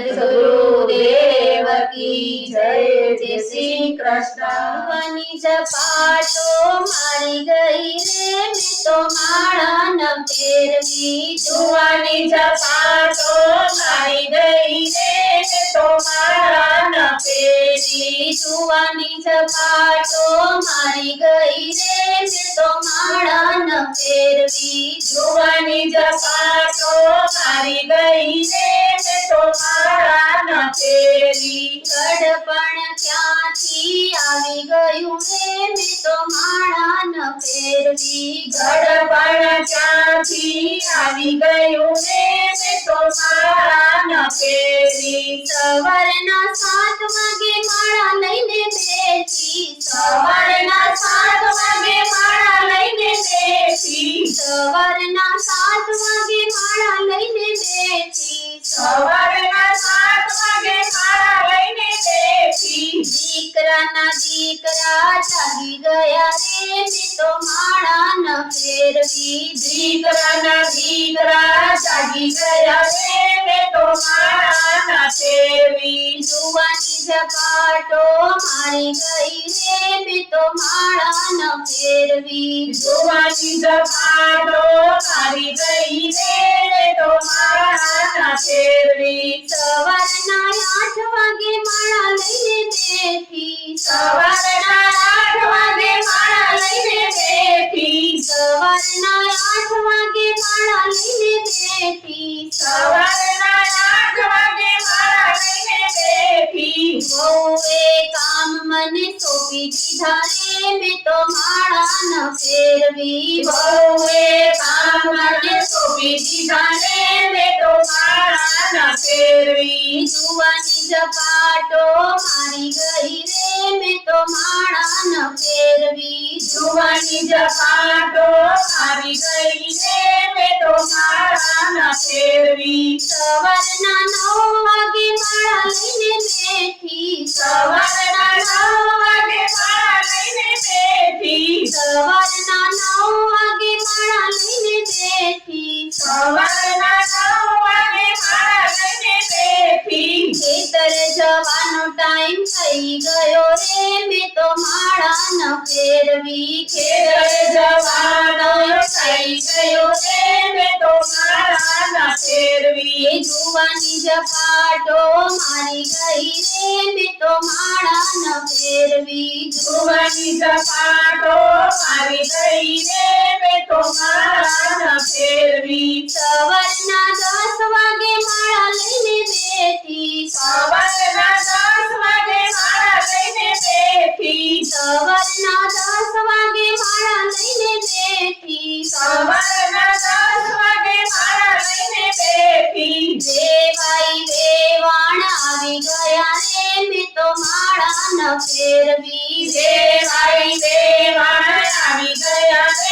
સદગુરુદેવ કી જય જય શ્રી કૃષ્ણ ઝપાટો મારી ગઈ રે મેં તો માળા ન ફેરવી જુવાની ઝપાટો મારી ગઈ રે મેં તો માળા ન ફેરવી જુવાની ઝપાટો મારી ગઈ રે મેં તો માળા ન ફેરવી જુવાની ઝપાટો મારી ગઈ રે મેં તો દીકરા જાગી ગયા રે મેં તો માળા ન ફેરવી. દીકરાના દીકરા જાગી ગયા રે મેં તો માણા ન ફેરવી. જુવાની ઝપાટો મારી ગઈ રે મેં તો માણા ન ફેરવી. જુવાની ઝપાટો મારી ગઈ રે મેં તો માણા ન ફેરવી. સવારના આઠ વાગે કામ મને સોંપી દીધા રે, મેં તો માળા ન ફેરવી. બહુએ કામ મને સોંપી દીધા ને મેં તો માળા ઝપાટો મારી ગઈ રે, મેં તો માળા ન ફેરવી જુવાની ઝપાટો મારી ગઈ રે, મેં તો માળા ન ફેરવી. સવારના નવ વાગે માળા લઈને રે મેં તો માળા ન ફેરવી ખેતર જવાનો થઈ ગયો રે મેં તો માળા ન ફેરવી. જુવાની જપાટો મારી ગઈ રે મેં તો માળા ન ફેરવી. જુવાની જપાટો મારી ગઈ રે મેં તો માળા ન ફેરવી. સવારના દસ વાગે માળા લઈને બેઠી. સવારના ફેરવી દેવાઈ દેવાણ આવી ગયા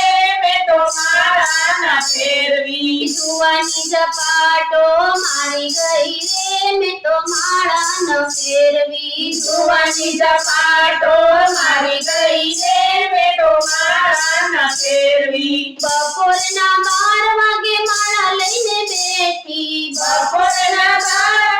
માળા ન ફેરવી જુવાની ઝપાટો મારી ગઈ રે મેં તો માળા ન ફેરવી. જુવાની ઝપાટો મારી ગઈ રે મેં તો માળા ન ફેરવી. બપોરના બાર વાગે માળા લઈને બેઠી. બપોરના બાર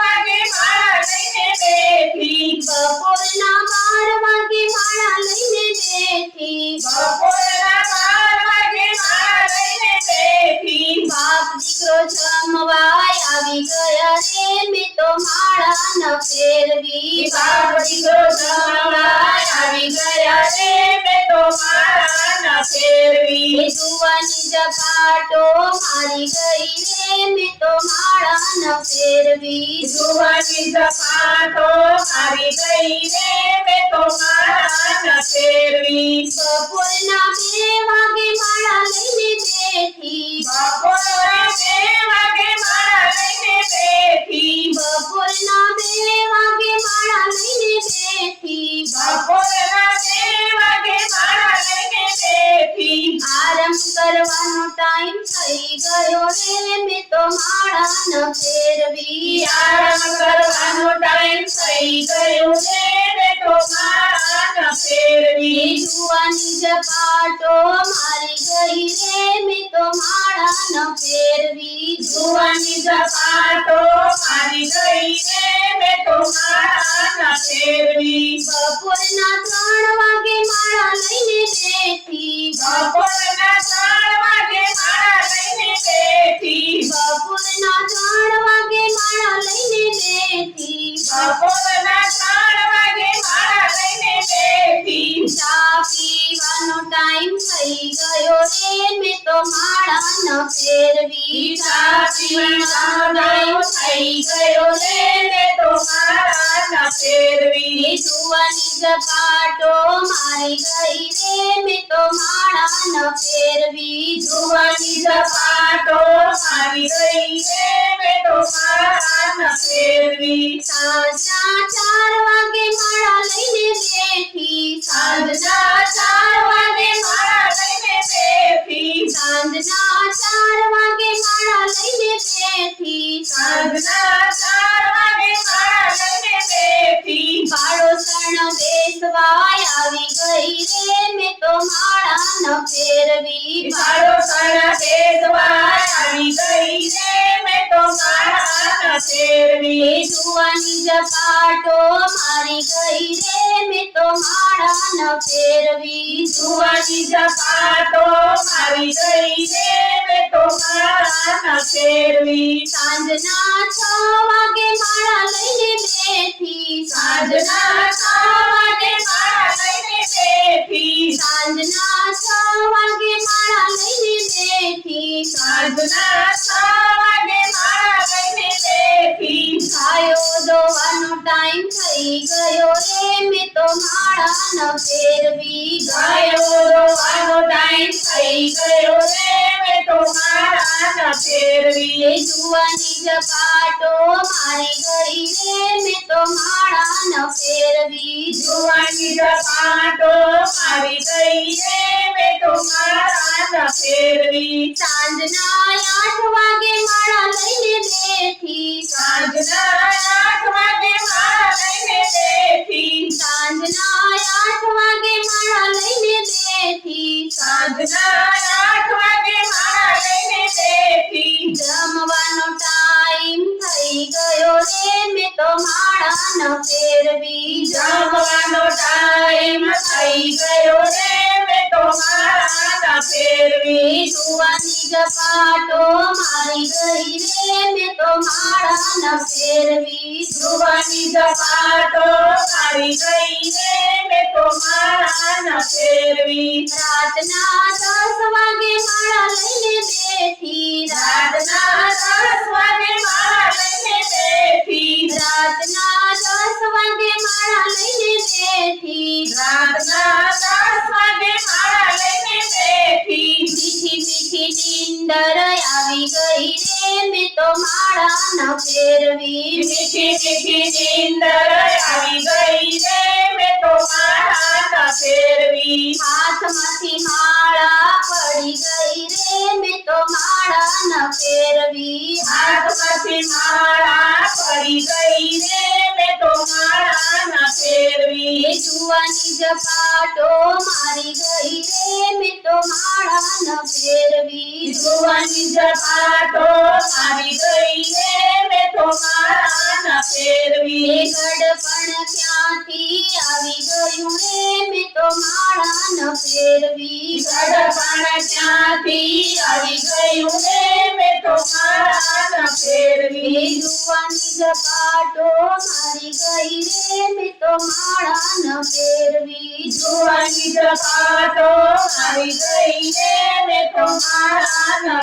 ફેરવી બાપ દીકરો જમવા આવી ગયા રે મેં તો માળા ન ફેરવી એ જુવાની ઝપાટો મારી ગઈ રે મેં તો માળા ન ફેરવી જુવાની ઝપાટો મારી ગઈ રે મેં તો માળા ન ફેરવી બપોરના બે વાગે માળા લઈને બેઠી. બપોરના બે વાગે માળા લઈને બેઠી. બપોરના બે વાગે માળા લઈને બેઠી. બપોરના બે વાગે માળા લઈને બેઠી. આરંભ કરવાનો ટાઈમ થઈ ગયો રે મેં તો માળા ન ફેરવી. આરામ કરવાનો ટાઈમ થઈ ગયો છે ને તો માળા ન ફેરવી જુવાની ઝપાટો રે મેં તો માળા ન ફેરવી જુવાની ઝપાટો મારી ગઈ રે મેં તો માળા ન ફેરવી. બપોરના ત્રણ વાગે માળા લઈને બેઠી. બપોરના ત્રણ વાગે માળા લઈને બેઠી. બપોરના ત્રણ વાગે માળા લઈને બેઠી. બપોરના ટાઈમ થઈ ગયો રે મે તો માળા ન ફેરવી પીવાનો થઈ ગયો રે મે તો માળા ન ફેરવી જુવાની ઝપાટો મારી ગઈ રે મે તો માળા ન ફેરવી જુવાની ઝપાટો મારી ગઈ રે મે તો માળા ન ફેરવી સાંજના ચાર વાગે માળા લઈને બેઠી સાંજના માળા ન ફેરવી પાડોશણ આવી ગઈ રે મેં તો માળા ફેરવી જુવાની ઝપાટો મારી ગઈ રે મેં તો માળા ન ફેરવી જુવાની ઝપાટો મારી ગઈ રે મેં તો માળા ન ફેરવી સાંજના છ વાગે માળા લઈને બેઠી. સાંજના ન ફેરવી ગાયો દોવાનો ટાઈમ થઈ ગયો રે મેં તો માળા ન ફેરવી જુવાની ઝપાટો મારી ગઈ રે મેં તો મારા ન ફેરવી જુવાની ઝપાટો મારી ગઈ રે મેં તો માળા ન ફેરવી સાંજના આઠ વાગે માળા લઈને બેઠી. સાંજના જમવાનો ટાઈમ થઈ ગયો રે. મેં તો માળા ન ફેરવી જમવાનો ટાઈમ થઈ ગયો રે. મેં તો માળા ફેરવી ગપાટો ઝપાટો મારી ગઈ રે તો માળા ન ફેરવી જુવાની ઝપાટો મારી ગઈ રે તો માળા ન ફેરવી રાતના દસ વાગે માળા લઈને બેઠી રાતના દસ વાગે માળા લઈને બેઠી રાતના દસ વાગે માળા લઈને બેઠી. રાતના નીંદર આવી ગઈ રે મે તો માળા ન ફેરવી મીઠી મીઠી નીંદર આવી ગઈ રે મે તો માળા ન ફેરવી. હાથમાંથી માળા પડી ગઈ રે મે તો માળા ન ફેરવી. હાથમાંથી માળા પડી ગઈ રે જુવાની ઝપાટો મારી ગઈ રે મેં તો માળા ન ફેરવી જુવાની ઝપાટો મારી ગઈ રે મેં તો માળા ન ફેરવી ગડપણ ક્યાંથી આવી ગયું રે મેં તો માળા ન ફેરવી ગડપણ ક્યાંથી આવી ગયું રે મેં તો માળા ન ફેરવી જુવાની ઝપાટો મારી ગઈ રે મેં તો માળા ન ફેરવી જુવાની જપાટો આવી ગઈને ને તો મારા